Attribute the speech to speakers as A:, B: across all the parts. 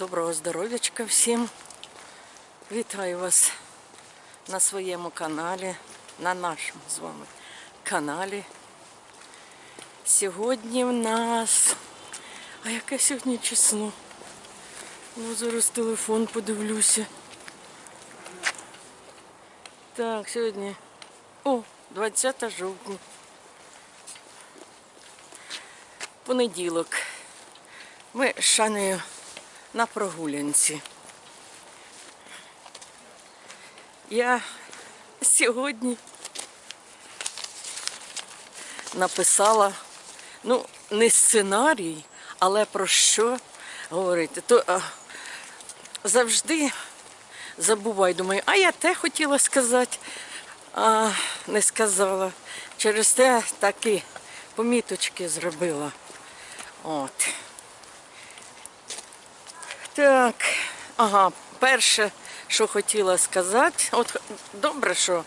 A: Доброго здоров'ячка всім. Вітаю вас на своєму каналі, на нашому з вами каналі. Сьогодні в нас. А яке сьогодні число? Ну, зараз телефон подивлюся. Так, сьогодні. О, 20 жовтня. Понеділок. Ми з Шанею на прогулянці. Я сьогодні написала, ну, не сценарій, але про що говорити. То а, завжди забуваю, думаю, а я те хотіла сказати, а не сказала. Через те такі поміточки зробила. От. Так, ага, перше, що хотіла сказати, от добре, що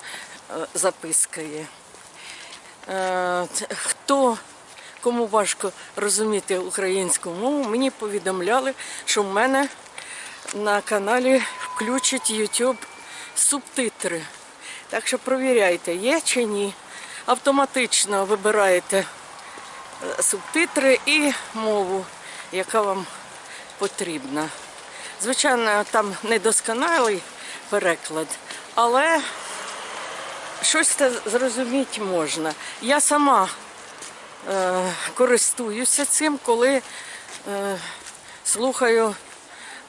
A: е, записка є. Е, хто, кому важко розуміти українську мову, мені повідомляли, що в мене на каналі включать YouTube субтитри. Так що провіряйте, є чи ні. Автоматично вибираєте е, субтитри і мову, яка вам потрібна. Звичайно, там недосконалий переклад, але щось зрозуміти можна. Я сама е, користуюся цим, коли е, слухаю,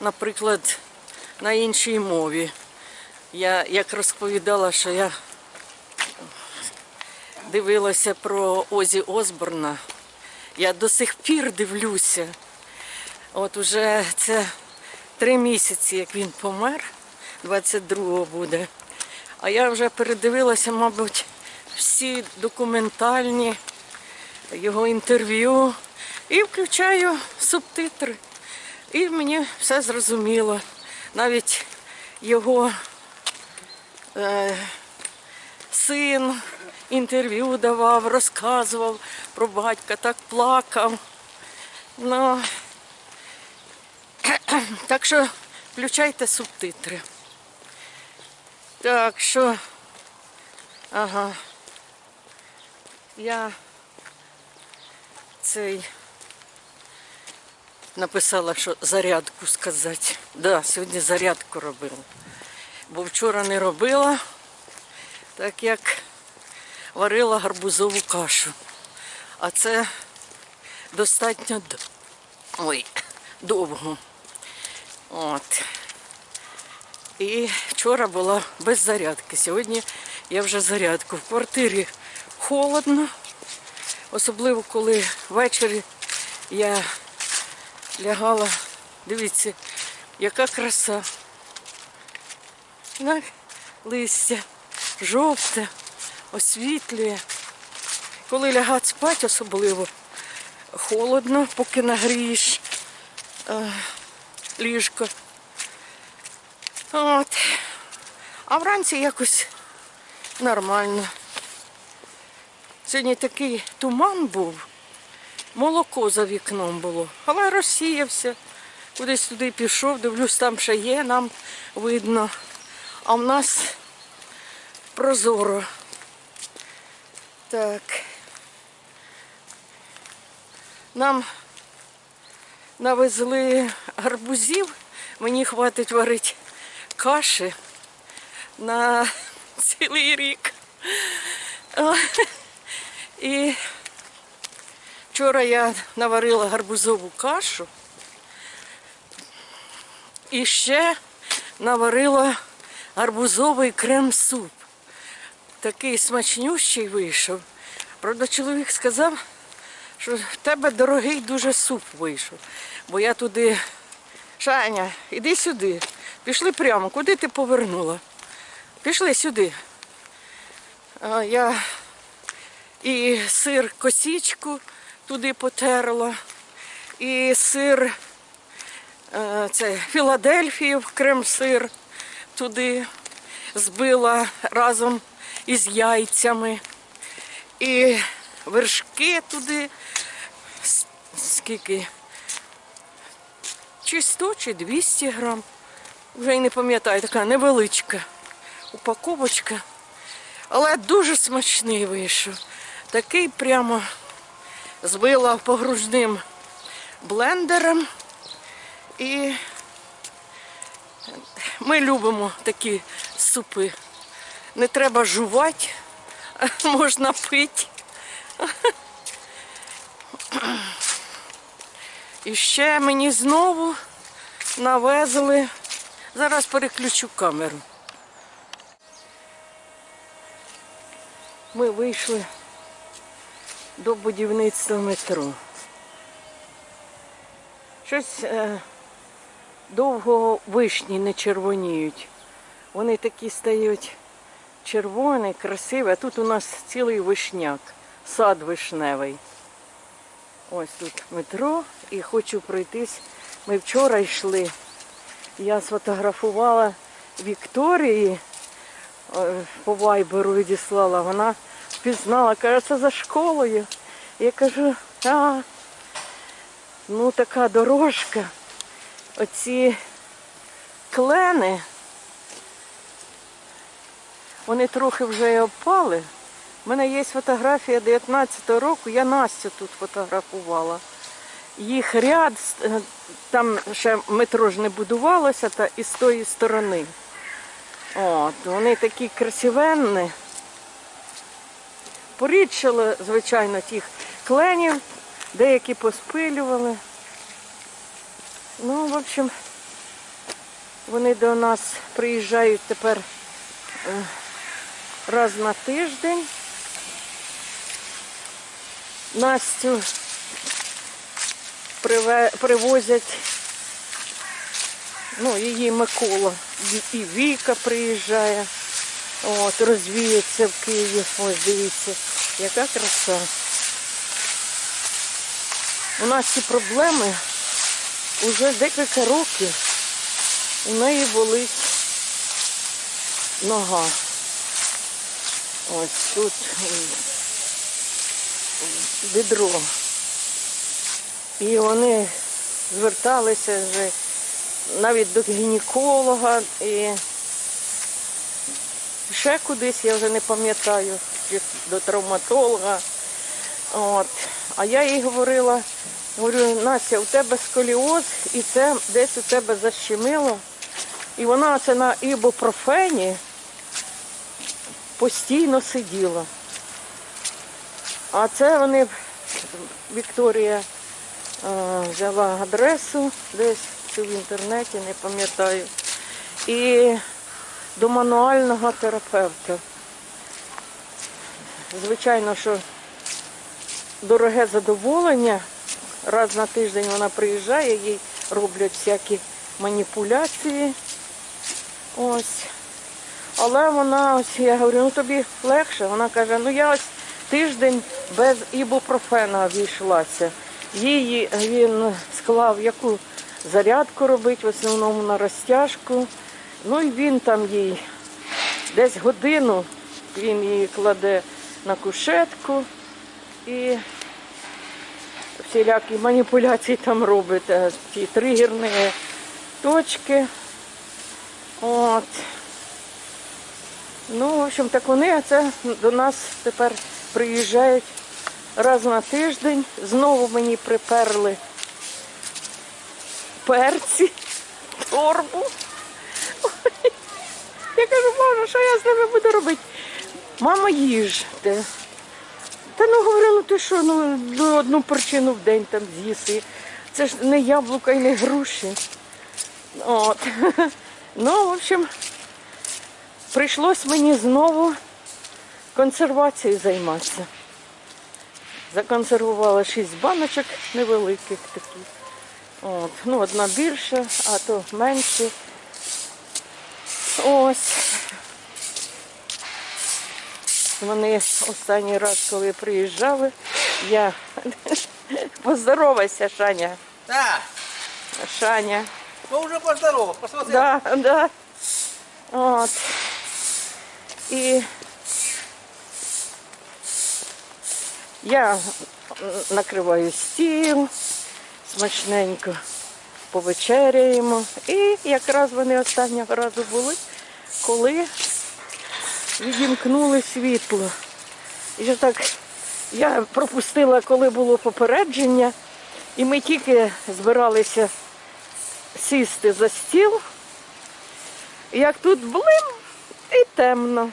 A: наприклад, на іншій мові. Я як розповідала, що я дивилася про Озі Осборна. Я до сих пір дивлюся. От уже це три місяці, як він помер, 22-го буде. А я вже передивилася, мабуть, всі документальні його інтерв'ю і включаю субтитри. І мені все зрозуміло. Навіть його е, син інтерв'ю давав, розказував про батька, так плакав. Ну, так що включайте субтитри. Так що, ага, я цей написала, що зарядку сказати. Да, сьогодні зарядку робила. Бо вчора не робила, так як варила гарбузову кашу. А це достатньо ой, довго. От. І вчора була без зарядки. Сьогодні я вже зарядку. В квартирі холодно, особливо коли ввечері я лягала. Дивіться, яка краса. Так, листя жовте, освітлює. Коли лягати спати, особливо холодно, поки нагрієш е, ліжко. От. А вранці якось нормально. Сьогодні такий туман був, молоко за вікном було, але розсіявся. Кудись туди пішов, дивлюсь, там ще є, нам видно. А в нас прозоро. Так. Нам навезли гарбузів. Мені хватить варити каші на цілий рік. І вчора я наварила гарбузову кашу і ще наварила гарбузовий крем-суп. Такий смачнющий вийшов. Правда, чоловік сказав, що в тебе дорогий дуже суп вийшов. Бо я туди, Шаня, іди сюди. Пішли прямо, куди ти повернула? Пішли сюди. А я і сир косічку туди потерла, і сир е, це Філадельфіїв крем-сир туди збила разом із яйцями. І вершки туди. Скільки? Чи 100, чи 200 грам. Вже й не пам'ятаю, така невеличка упаковочка. Але дуже смачний вийшов. Такий прямо збила погружним блендером. І ми любимо такі супи. Не треба жувати, можна пити. І ще мені знову навезли. Зараз переключу камеру. Ми вийшли до будівництва метро. Щось е, довго вишні не червоніють. Вони такі стають червоні, красиві, а тут у нас цілий вишняк, сад вишневий. Ось тут метро і хочу пройтись. Ми вчора йшли. Я сфотографувала Вікторії е, по вайберу відіслала. Вона впізнала, каже, це за школою. Я кажу, а, ну така дорожка. Оці клени, вони трохи вже і опали. У мене є фотографія 19-го року, я Настю тут фотографувала. Їх ряд, е, там ще метро ж не будувалося, та і з тої сторони. От, вони такі красивенні. Порідшили, звичайно, тих кленів, деякі поспилювали. Ну, в общем, вони до нас приїжджають тепер е, раз на тиждень. Настю привозять, ну, її Микола, і Віка приїжджає, от, розвіється в Києві. Ось дивіться, яка краса. У нас ці проблеми вже декілька років. У неї болить нога. Ось тут м. І вони зверталися вже навіть до гінеколога і ще кудись, я вже не пам'ятаю, до травматолога. От. А я їй говорила, говорю, Настя, у тебе сколіоз і це десь у тебе защемило. І вона це на ібупрофені постійно сиділа. А це вони, Вікторія е, взяла адресу десь чи в інтернеті, не пам'ятаю. І до мануального терапевта. Звичайно, що дороге задоволення. Раз на тиждень вона приїжджає, їй роблять всякі маніпуляції. Ось. Але вона, ось я говорю, ну тобі легше. Вона каже, ну я ось тиждень без ібупрофена обійшлася. Її він склав, яку зарядку робить, в основному на розтяжку. Ну і він там їй десь годину він її кладе на кушетку і всілякі маніпуляції там робить, е, ці тригерні точки. От. Ну, в общем, так вони це до нас тепер приїжджають раз на тиждень. Знову мені приперли перці, торбу. Ой. Я кажу, Боже, що я з ними буду робити? Мама їжте. Та ну говорю, ну ти що, ну ну, одну причину в день там з'їси. Це ж не яблука і не груші. От. Ну, в общем, прийшлось мені знову консервацією займатися. Законсервувала шість баночок невеликих таких. От. Ну, одна більша, а то менші. Ось. Вони останній раз, коли приїжджали, я поздоровайся, Шаня.
B: Да,
A: Шаня.
B: ну уже поздорово, посмотри.
A: Да, да. От. І я накриваю стіл смачненько. повечеряємо. І якраз вони останнього разу були, коли відімкнули світло. І так я пропустила, коли було попередження, і ми тільки збиралися сісти за стіл. Як тут блим і темно.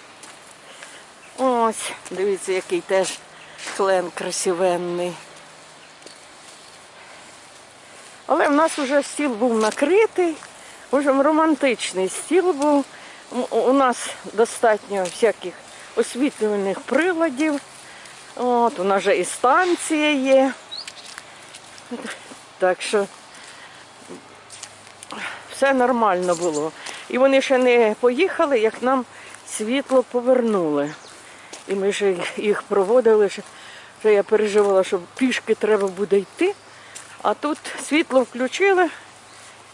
A: Ось, дивіться, який теж клен красивенний. Але в нас вже стіл був накритий, в общем, романтичний стіл був. У нас достатньо всяких освітлювальних приладів. От, у нас вже і станція є. Так що все нормально було. І вони ще не поїхали, як нам світло повернули. І ми ще їх проводили, ще я переживала, що пішки треба буде йти. А тут світло включили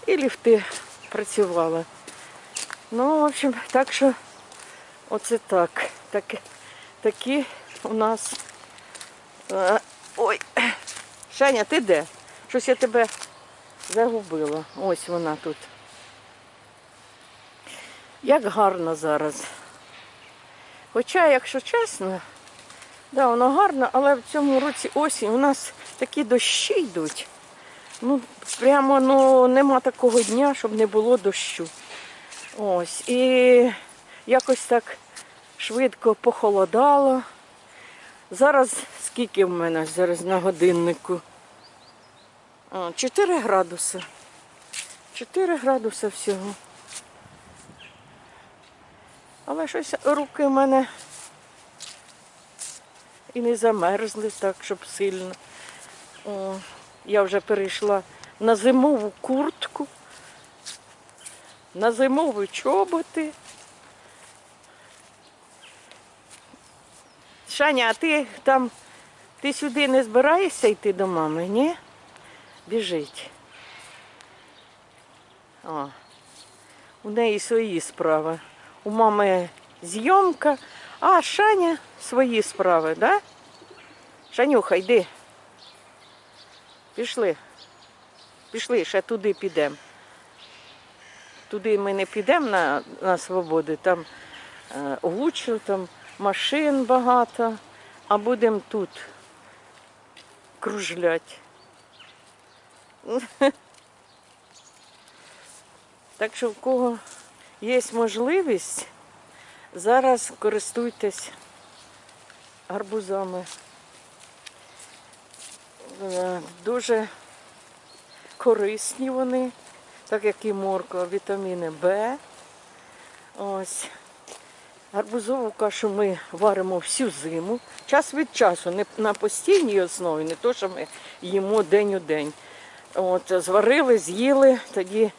A: і ліфти працювали. Ну, в общем, так що оце так. так такі у нас. е, Ой, Шаня, ти де? Щось я тебе загубила. Ось вона тут. Як гарно зараз. Хоча, якщо чесно, да, воно гарно, але в цьому році осінь у нас такі дощі йдуть. Ну, прямо ну, нема такого дня, щоб не було дощу. Ось. І якось так швидко похолодало. Зараз скільки в мене зараз на годиннику? А, 4 градуси. 4 градуси всього. Але щось руки в мене і не замерзли так, щоб сильно. О, я вже перейшла на зимову куртку, на зимові чоботи. Шаня, а ти там, ти сюди не збираєшся йти до мами, ні? Біжить. О, у неї свої справи. У мами зйомка, а Шаня свої справи, да? Шанюха, йди. Пішли. Пішли, ще туди підемо. Туди ми не підемо на, на свободу, там е, гучно, там машин багато, а будемо тут кружлять. Так що в кого є можливість, зараз користуйтесь гарбузами. Е, Дуже корисні вони, так як і морква, вітаміни Б. Ось. Гарбузову кашу ми варимо всю зиму. Час від часу, не на постійній основі, не то, що ми їмо день у день. От, зварили, з'їли, тоді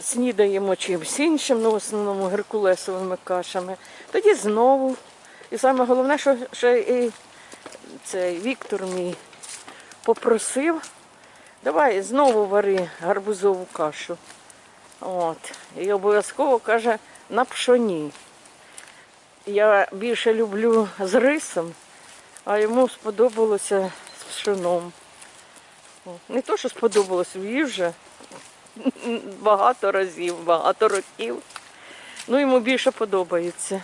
A: снідаємо чимось іншим, ну в основному геркулесовими кашами. Тоді знову. І саме головне, що ще і цей Віктор мій попросив, давай знову вари гарбузову кашу. От. І обов'язково каже на пшоні. Я більше люблю з рисом, а йому сподобалося з пшеном. Не то, що сподобалось, їв вже багато разів, багато років. Ну, йому більше подобається.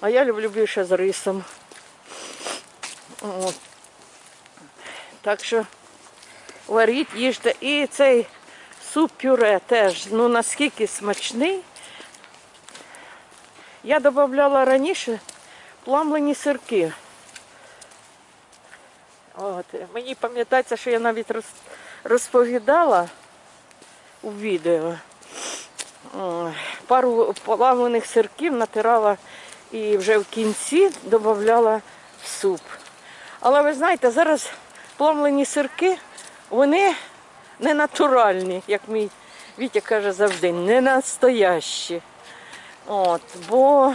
A: А я люблю більше з рисом. От. Так що варіть, їжте. І цей суп-пюре теж, ну наскільки смачний. Я додавала раніше пламлені сирки. От. Мені пам'ятається, що я навіть розповідала у відео. Пару плавлених сирків натирала і вже в кінці додавала в суп. Але ви знаєте, зараз плавлені сирки, вони не натуральні, як мій Вітя каже завжди, не настоящі. От, бо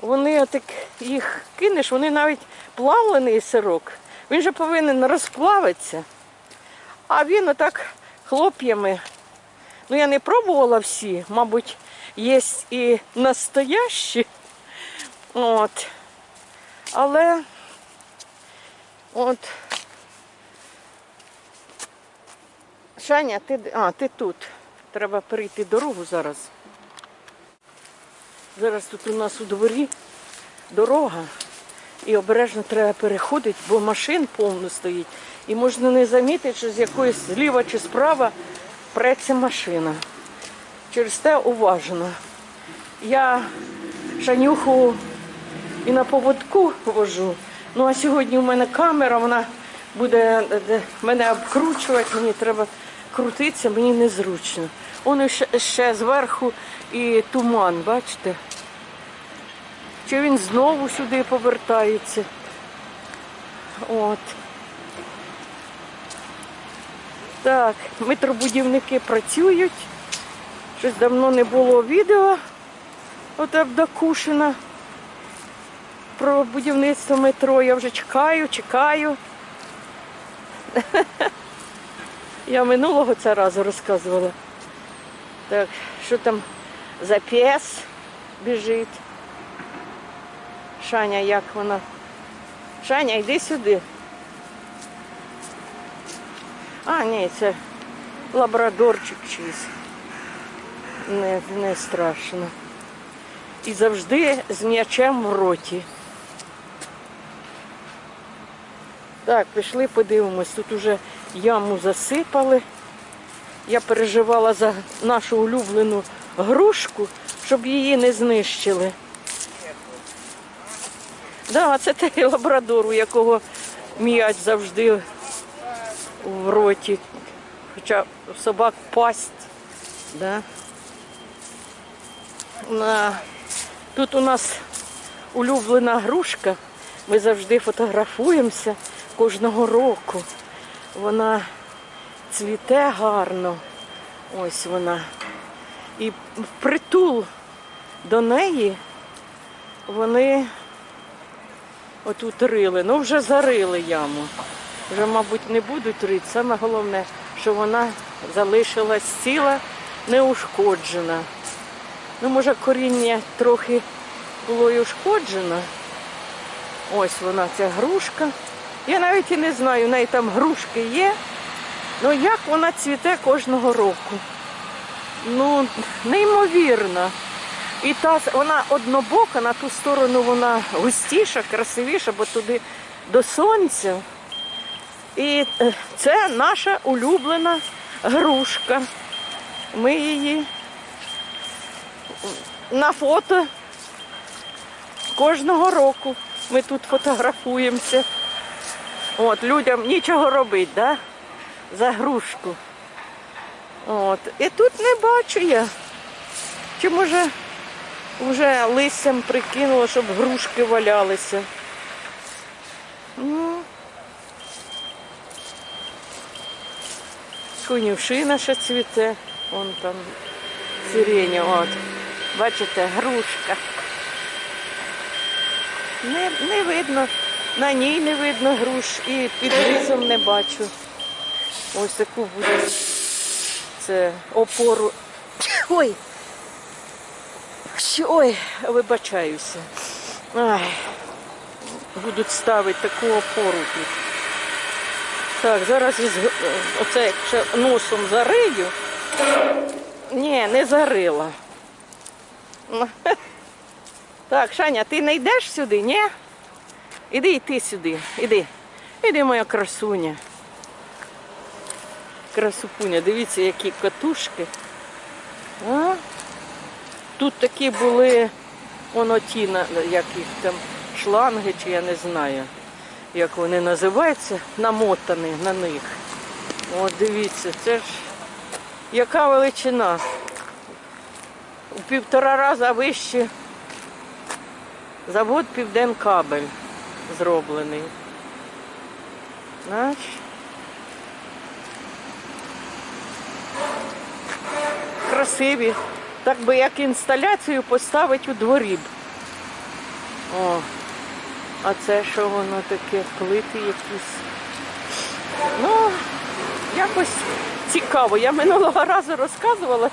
A: вони отак їх кинеш, вони навіть плавлений сирок, він же повинен розплавитися. А він отак хлоп'ями. Ну, я не пробувала всі, мабуть, є і настоящі. От. Але от Шаня, ти, а, ти тут. Треба перейти дорогу зараз. Зараз тут у нас у дворі дорога. І обережно треба переходити, бо машин повно стоїть. І можна не замітити, що з якоїсь зліва чи справа преться машина. Через те уважно. Я шанюху і на поводку вожу. Ну а сьогодні у мене камера, вона буде е, мене обкручувати, мені треба крутитися, мені незручно. Он ще, ще зверху і туман, бачите? Чи він знову сюди повертається? От. Так, метробудівники працюють. Щось давно не було відео от Абдакушина про будівництво метро. Я вже чекаю, чекаю. Я минулого цього разу розказувала. Так, що там за пес біжить. Шаня, як вона? Шаня, йди сюди. А, ні, це лабрадорчик чийсь. Не, не страшно. І завжди з м'ячем в роті. Так, пішли, подивимось. Тут уже яму засипали. Я переживала за нашу улюблену грушку, щоб її не знищили. Да, це той лабрадор, у якого м'яч завжди в роті. Хоча в собак пасть. Да? На... Тут у нас улюблена грушка. Ми завжди фотографуємося кожного року. Вона цвіте гарно. Ось вона. І впритул до неї вони отут рили. Ну вже зарили яму. Вже, мабуть, не будуть рити. Саме головне, що вона залишилась ціла, неушкоджена. Ну, може, коріння трохи було і ушкоджено. Ось вона, ця грушка. Я навіть і не знаю, в неї там грушки є. Ну як вона цвіте кожного року. Ну, неймовірно. І та вона однобока, на ту сторону вона густіша, красивіша, бо туди до сонця. І е, це наша улюблена грушка. Ми її на фото кожного року ми тут фотографуємося. От, людям нічого робити, да? За грушку. От. І тут не бачу я. Чи може вже листям прикинуло, щоб грушки валялися. Ну, конюшина ще цвіте. Вон там сирені. От. Бачите, грушка. Не, не видно, на ній не видно груш і під лісом не бачу. Ось таку буде це опору. Ой. Ой, вибачаюся. Ай. Будуть ставити таку опору тут. Так, зараз із, оце якщо носом зарию. Ні, не зарила. Так, Шаня, ти не йдеш сюди, ні? Іди і ти сюди, іди. Іди, моя красуня. Красупуня, дивіться, які катушки. А? Тут такі були, воно ті, як їх там, шланги, чи я не знаю, як вони називаються, намотані на них. От дивіться, це ж яка величина. У півтора рази вище завод Південкабель зроблений. Знаєш? Красиві. Так би як інсталяцію поставити у дворі. О, а це що воно таке? Плити якісь. Ну, якось цікаво. Я минулого разу розказувала,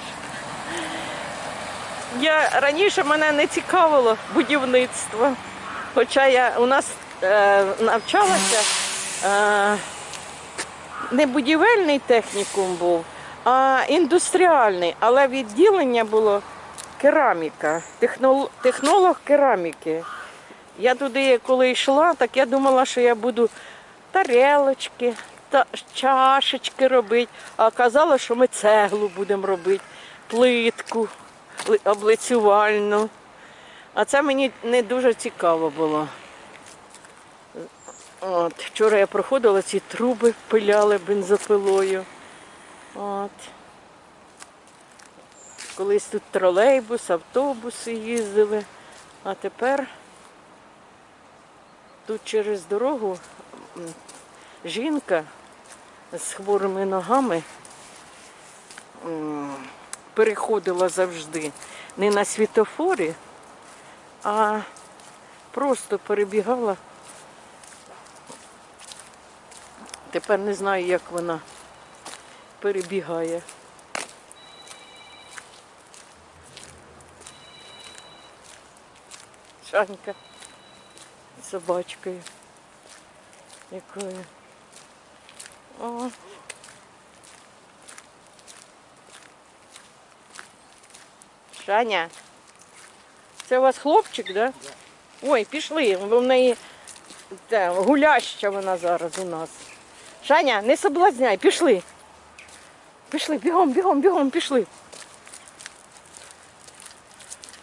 A: я раніше мене не цікавило будівництво. Хоча я у нас е, навчалася е, не будівельний технікум був, а індустріальний, але відділення було кераміка, технол- технолог кераміки. Я туди, коли йшла, так я думала, що я буду тарелочки, та чашечки робити. А казала, що ми цеглу будемо робити, плитку облицювальну. А це мені не дуже цікаво було. От, вчора я проходила, ці труби пиляли бензопилою. От. Колись тут тролейбус, автобуси їздили, а тепер тут через дорогу жінка з хворими ногами переходила завжди не на світофорі, а просто перебігала. Тепер не знаю, як вона перебігає. Шанька собачкою. Якою. О. Шаня. Це у вас хлопчик, да? Ой, пішли. бо В неї те, гуляща вона зараз у нас. Шаня, не соблазняй, пішли. Пішли, бігом, бігом, бігом, пішли.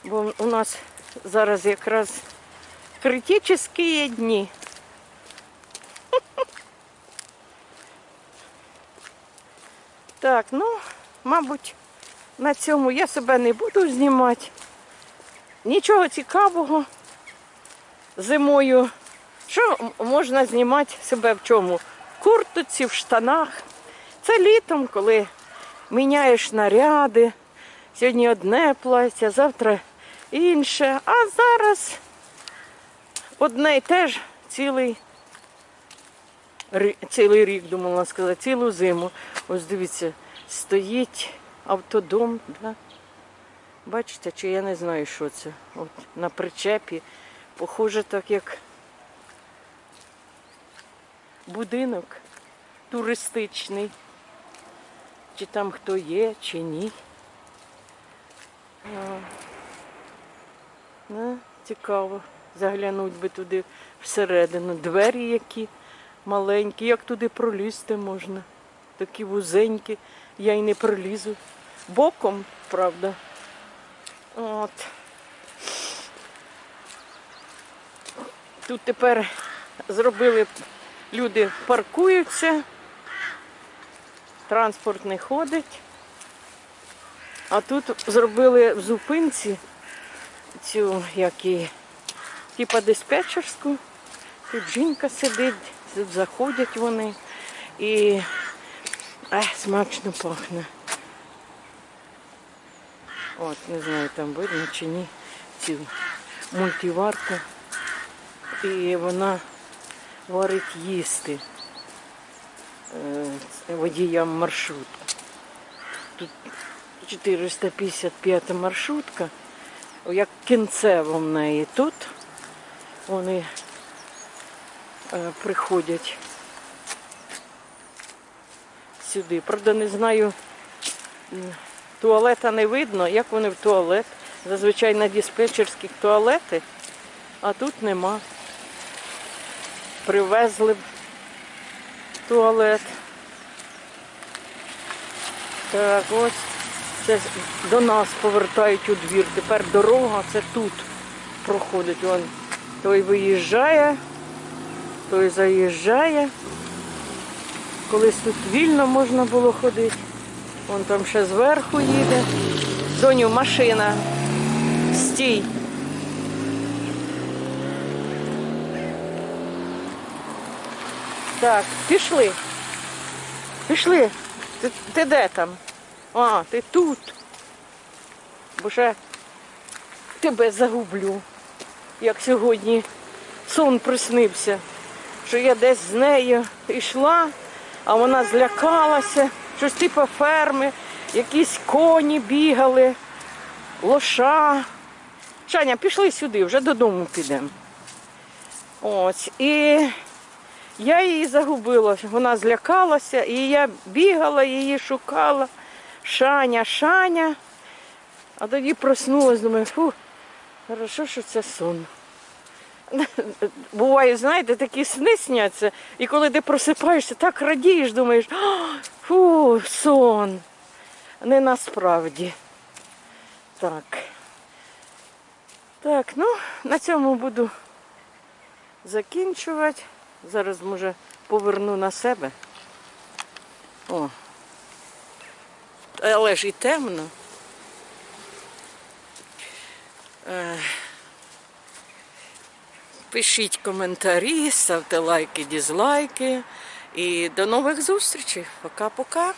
A: Бо у нас зараз якраз критичні дні. Так, ну, мабуть, на цьому я себе не буду знімати. Нічого цікавого. Зимою. Що можна знімати себе в чому? В куртоці, в штанах. Це літом, коли міняєш наряди. Сьогодні одне плаття, завтра інше. А зараз одне й те ж цілий, цілий рік, думала сказати, цілу зиму. Ось дивіться, стоїть автодом. Да? Бачите, чи я не знаю, що це. От на причепі. Похоже, так як будинок туристичний. Чи там хто є, чи ні. А, ну, цікаво. Заглянуть би туди всередину. Двері які маленькі. Як туди пролізти можна? Такі вузенькі. Я й не пролізу. Боком, правда. От. Тут тепер зробили, люди паркуються, транспорт не ходить. А тут зробили в зупинці цю, як і, типа диспетчерську. Тут жінка сидить, тут заходять вони і ех, смачно пахне. От, не знаю, там видно чи ні, цю мультиварку. І вона варить їсти е, водіям маршрутку. Тут 455 маршрутка, як кінцева в неї тут. Вони е, приходять сюди. Правда, не знаю, туалета не видно, як вони в туалет. Зазвичай на диспетчерських туалети, а тут нема. Привезли б туалет. Так, ось це до нас повертають у двір. Тепер дорога це тут проходить. Вон той виїжджає, той заїжджає. Колись тут вільно можна було ходити. Вон там ще зверху їде. Доню, машина. Стій. Так, пішли. Пішли. Ти, ти де там? А, ти тут. Бо ще тебе загублю. Як сьогодні сон приснився, що я десь з нею йшла, а вона злякалася, щось типу ферми, якісь коні бігали, лоша. Шаня, пішли сюди, вже додому підемо. Ось. І Я її загубила, вона злякалася, і я бігала, її шукала. Шаня, Шаня. А тоді проснулась, думаю, фу, хорошо, що це сон. Буває, знаєте, такі сни сняться, і коли ти просипаєшся, так радієш, думаєш, фу, сон. Не насправді. Так. Так, ну, на цьому буду закінчувати. Зараз, може, поверну на себе. О. Але ж і темно. Е, Пишіть коментарі, ставте лайки, дізлайки. І до нових зустрічей. Пока-пока.